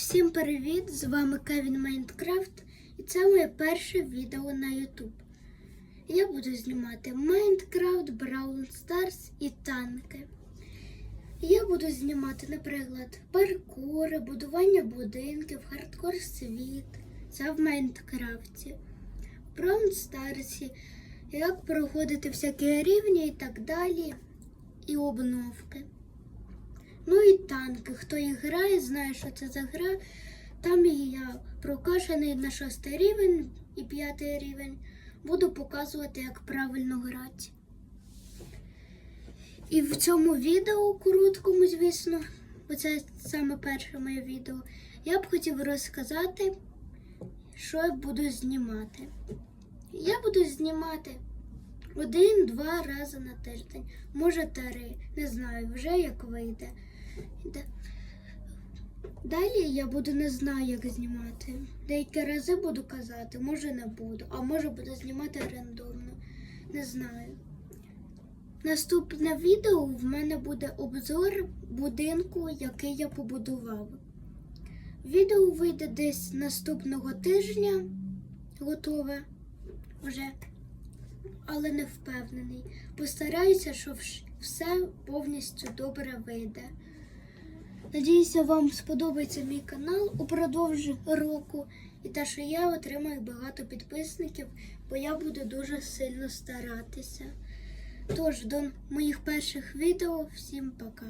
Всім привіт! З вами Кевін Майнкрафт і це моє перше відео на YouTube. Я буду знімати Майнкрафт, Браwl Старс і танки. Я буду знімати, наприклад, паркури, будування будинків, хардкор світ. Це в Майнкрафті. В Браwl Старсі, як проходити всякі рівні і так далі, і обновки. Танки. Хто їх грає, знає, що це за гра. Там і я прокачаний на шостий рівень і п'ятий рівень. Буду показувати, як правильно грати. І в цьому відео, короткому, звісно, бо це саме перше моє відео, я б хотів розказати, що я буду знімати. Я буду знімати один-два рази на тиждень, може три, не знаю, вже як вийде. Далі я буду не знаю, як знімати. Деякі рази буду казати, може не буду, а може буду знімати рандомно. Не знаю. Наступне відео в мене буде обзор будинку, який я побудував. Відео вийде десь наступного тижня, готове вже, але не впевнений. Постараюся, вш- все повністю добре вийде. Надіюся, вам сподобається мій канал упродовж року і те, що я отримаю багато підписників, бо я буду дуже сильно старатися. Тож, до моїх перших відео всім пока.